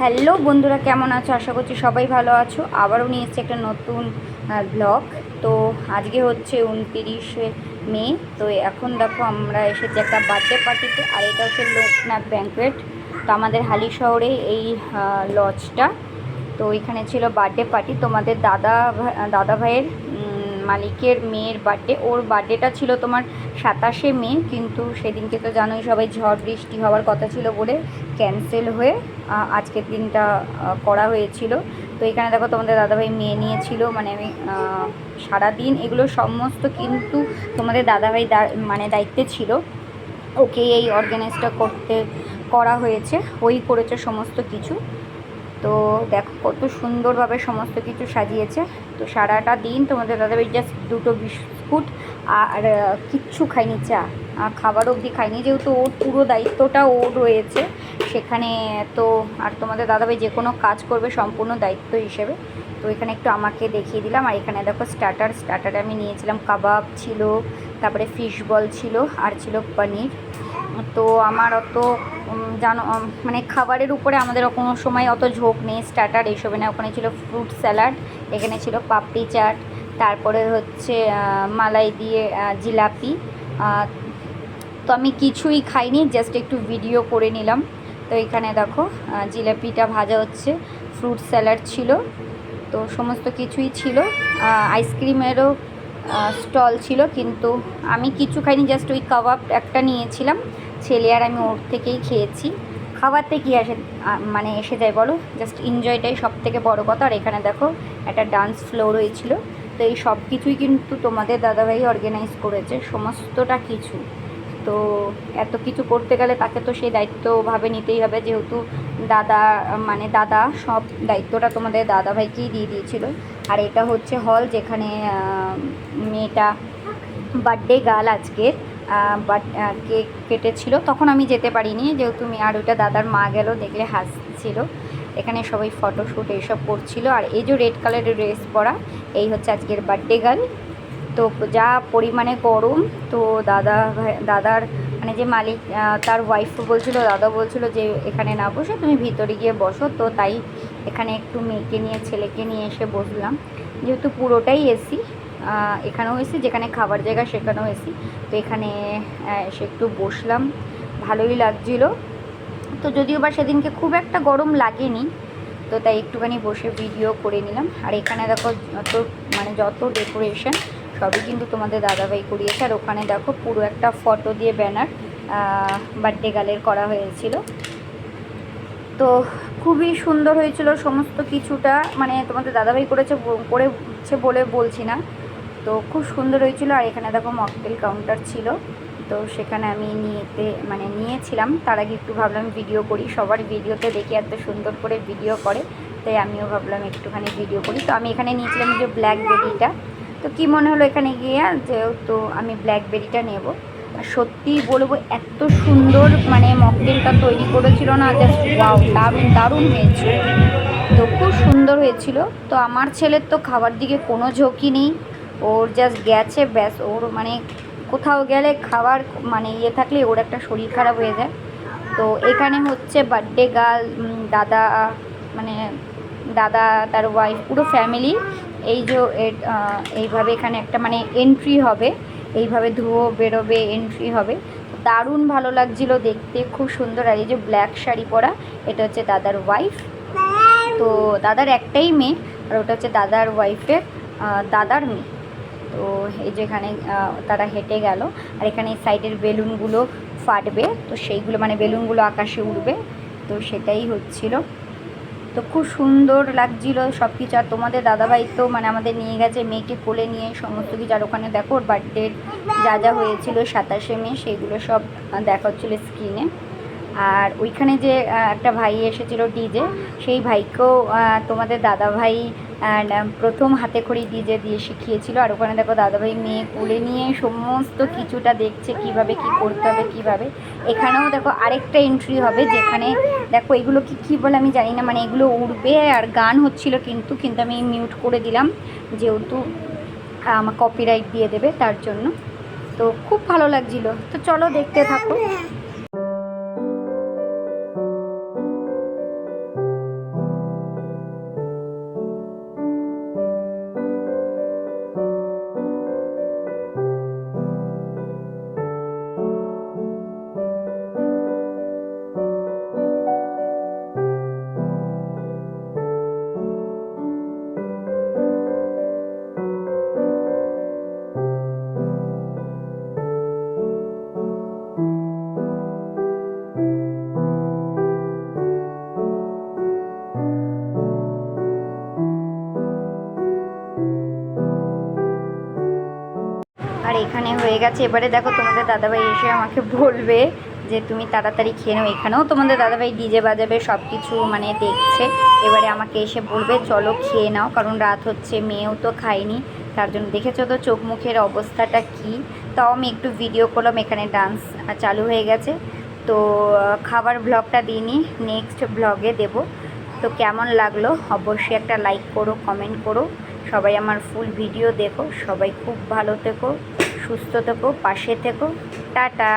Hello বন্ধুরা, কেমন আছো? আশা করছি সবাই ভালো আছো। আবারও নিয়ে এসেছি একটা নতুন ব্লগ তো আজকে হচ্ছে উনতিরিশে মে। তো এখন দেখো আমরা এসেছি একটা বার্থডে পার্টিতে আর এটা হচ্ছে লোকনাথ ব্যাঙ্কুয়েট তো আমাদের হালি শহরে এই লজটা তো এখানে ছিল বার্থডে পার্টি তোমাদের দাদা দাদা ভাইয়ের মালিকের মেয়ের বার্থডে ওর বার্থডেটা ছিল তোমার সাতাশে মে, কিন্তু সেদিনকে তো জানোই সবাই ঝড় বৃষ্টি হওয়ার কথা ছিল বলে ক্যান্সেল হয়ে আজকের দিনটা করা হয়েছিল। তো এখানে দেখো তোমাদের দাদাভাই মেয়ে নিয়েছিল মানে আমি সারাদিন এগুলো সমস্ত কিন্তু তোমাদের দাদাভাই মানে দায়িত্বে ছিল। ওকে এই অর্গানাইজটা করতে, করা হয়েছে, ওই করেছে সমস্ত কিছু। তো দেখো কত সুন্দরভাবে সমস্ত কিছু সাজিয়েছে। তো সারাটা দিন তোমাদের দাদা দাদাভাই জাস্ট দুটো বিস্কুট আর কিচ্ছু খাইনি চা। খাবার অবধি খাইনি যেহেতু ওর পুরো দায়িত্বটা ওর রয়েছে। সেখানে তো আর তোমাদের দাদাভাই যে কোনো কাজ করবে সম্পূর্ণ দায়িত্ব হিসেবে। তো এখানে একটু আমাকে দেখিয়ে দিলাম। আর এখানে দেখো স্টার্টার স্টার্টারে আমি নিয়েছিলাম কাবাব ছিল, তারপরে ফিশ বল ছিল, আর ছিল পনির। তো আমার অত জানো মানে খাবারের উপরে আমাদের কোনো সময় অত ঝোঁক নেই, স্টার্টার এইসবে না ওখানে ছিল ফ্রুট স্যালাড, এখানে ছিল পাপড়ি চাট, তারপরে হচ্ছে মালাই দিয়ে জিলাপি। তো আমি কিছুই খাইনি জাস্ট একটু ভিডিও করে নিলাম। তো এখানে দেখো জিলাপিটা ভাজা হচ্ছে, ফ্রুট স্যালাড ছিল। তো সমস্ত কিছুই ছিল। আইসক্রিমেরও স্টল ছিল, কিন্তু আমি কিছু খাইনি জাস্ট ওই কাবাব একটা নিয়েছিলাম। ছেলে আর আমি ওর থেকেই খেয়েছি। খাবারতে কি আসে মানে এসে যায় বলো? জাস্ট এনজয়টাই সব থেকে বড়ো কথা। আর এখানে দেখো, একটা ডান্স ফ্লো হয়েছিল। তো এই সব কিছুই কিন্তু তোমাদের দাদাভাই অর্গানাইজ করেছে, সমস্তটা কিছু। তো এত কিছু করতে গেলে তাকে তো সেই দায়িত্বভাবে নিতেই হবে। যেহেতু দাদা মানে দাদা সব দায়িত্বটা তোমাদের দাদাভাইকেই দিয়ে দিয়েছিল। আর এটা হচ্ছে হল যেখানে মেয়েটা বার্থডে গার্ল আজকের বাট কেক কেটেছিল। তখন আমি যেতে পারিনি, যেহেতু মেয়ে, আর ওইটা দাদার মা গেল, দেখলে হাসছিল। এখানে সবাই ফটোশ্যুট এইসব করছিল। আর এই যে রেড কালারের ড্রেস পরা, এই হচ্ছে আজকের বার্থডে গার্ল তো যা পরিমাণে গরম, তো দাদা দাদার মানে যে মালিক তার ওয়াইফ বলছিল, দাদা বলছিল যে এখানে না বসে তুমি ভিতরে গিয়ে বসো। তো তাই এখানে একটু মেয়েকে নিয়ে, ছেলেকে নিয়ে এসে বসলাম। যেহেতু পুরোটাই এসি এখানেও এসি, যেখানে খাবার জায়গা সেখানেও এসি। তো এখানে এসে একটু বসলাম। ভালোই লাগছিল। তো যদিও বা সেদিনকে খুব একটা গরম লাগেনি, তো তাই একটুখানি বসে ভিডিও করে নিলাম। আর এখানে দেখো যত মানে যত ডেকোরেশন সবই কিন্তু তোমাদের দাদাভাই করিয়েছে। আর ওখানে দেখো পুরো একটা ফটো দিয়ে ব্যানার বার্থডে গালের করা হয়েছিল। তো খুবই সুন্দর হয়েছিল সমস্ত কিছুটা। মানে তোমাদের দাদাভাই করেছে করেছে বলে বলছি না। তো খুব সুন্দর হয়েছিল। আর এখানে দেখো মকটেল কাউন্টার ছিল। তো সেখানে আমি নিয়েতে মানে নিয়েছিলাম। তার আগে একটু ভাবলাম ভিডিও করি। সবার ভিডিওতে দেখি এত সুন্দর করে ভিডিও করে। তাই আমিও ভাবলাম একটুখানি ভিডিও করি। তো আমি এখানে নিয়েছিলাম যে ব্ল্যাকবেরিটা তো কি মনে হলো এখানে গিয়ে? যেহেতু আমি ব্ল্যাকবেরিটা নেব। আর সত্যি বলব, এত সুন্দর মানে মকটেলটা তৈরি করেছিল না জাস্ট ওয়াও দারুণ দারুণ হয়েছিল। তো খুব সুন্দর হয়েছিল। তো আমার ছেলের তো খাবার দিকে কোনো ঝোঁকি নেই। ওর জাস্ট গেছে, ব্যাস, ওর মানে কোথাও গেলে খাবার মানে ইয়ে থাকলে ওর একটা শরীর খারাপ হয়ে যায়। তো এখানে হচ্ছে বার্থডে গার্ল দাদা মানে দাদা, তার ওয়াইফ পুরো ফ্যামিলি এই যে এইভাবে এখানে একটা মানে এন্ট্রি হবে, এইভাবে ধুয়ো বেরোবে এন্ট্রি হবে। দারুণ ভালো লাগছিল দেখতে, খুব সুন্দর। আর এই যে ব্ল্যাক শাড়ি পরা, এটা হচ্ছে দাদার ওয়াইফ তো দাদার একটাই মেয়ে, আর ওটা হচ্ছে দাদার ওয়াইফের দাদার মেয়ে। তো এই যে এখানে তারা হেঁটে গেল, আর এখানে সাইডের বেলুনগুলো ফাটবে। তো সেইগুলো মানে বেলুনগুলো আকাশে উড়বে। তো সেটাই হচ্ছিল। তো খুব সুন্দর লাগছিল সব কিছু আর তোমাদের দাদাভাই তো মানে আমাদের নিয়ে গেছে, মেয়েকে কোলে নিয়ে সমস্ত কিছু। আর ওখানে দেখো ওর বার্থডে যা যা হয়েছিলো সাতাশে মে, সেগুলো সব দেখাচ্ছিলো স্ক্রিনে আর ওইখানে যে একটা ভাই এসেছিল ডিজে সেই ভাইকেও তোমাদের দাদাভাই আহ, প্রথম হাতে খড়ি ডিজে দিয়ে শিখিয়েছিল। আর ওখানে দেখো দাদাভাই মেয়ে কোলে নিয়ে সমস্ত কিছুটা দেখছে কীভাবে কি করতে হবে কীভাবে। এখানেও দেখো আরেকটা এন্ট্রি হবে যেখানে দেখো এগুলো কি কী বলে আমি জানি না মানে এগুলো উড়বে আর গান হচ্ছিল কিন্তু কিন্তু আমি মিউট করে দিলাম যেহেতু আমার কপিরাইট দিয়ে দেবে তার জন্য। তো খুব ভালো লাগছিল। তো চলো দেখতে থাকো। এখানে হয়ে গেছে। এবারে দেখো তোমাদের দাদাভাই এসে আমাকে বলবে যে, তুমি তাড়াতাড়ি খেয়ে নাও এখানেও। তোমাদের দাদাভাই ডিজে বাজাবে সব কিছু মানে দেখছে। এবারে আমাকে এসে বলবে, চলো খেয়ে নাও, কারণ রাত হচ্ছে, মেয়েও তো খায়নি। তার জন্য দেখেছ তো চোখ মুখের অবস্থাটা কি? তাও আমি একটু ভিডিও করলাম, এখানে ডান্স চালু হয়ে গেছে। তো, খাবার ব্লগটা দিইনি নেক্সট ব্লগে দেব। তো কেমন লাগল? অবশ্যই একটা লাইক করো কমেন্ট করো। সবাই আমার ফুল ভিডিও দেখো। সবাই খুব ভালো থেকো। সুস্থ থেকো পাশে থেকো। টাটা।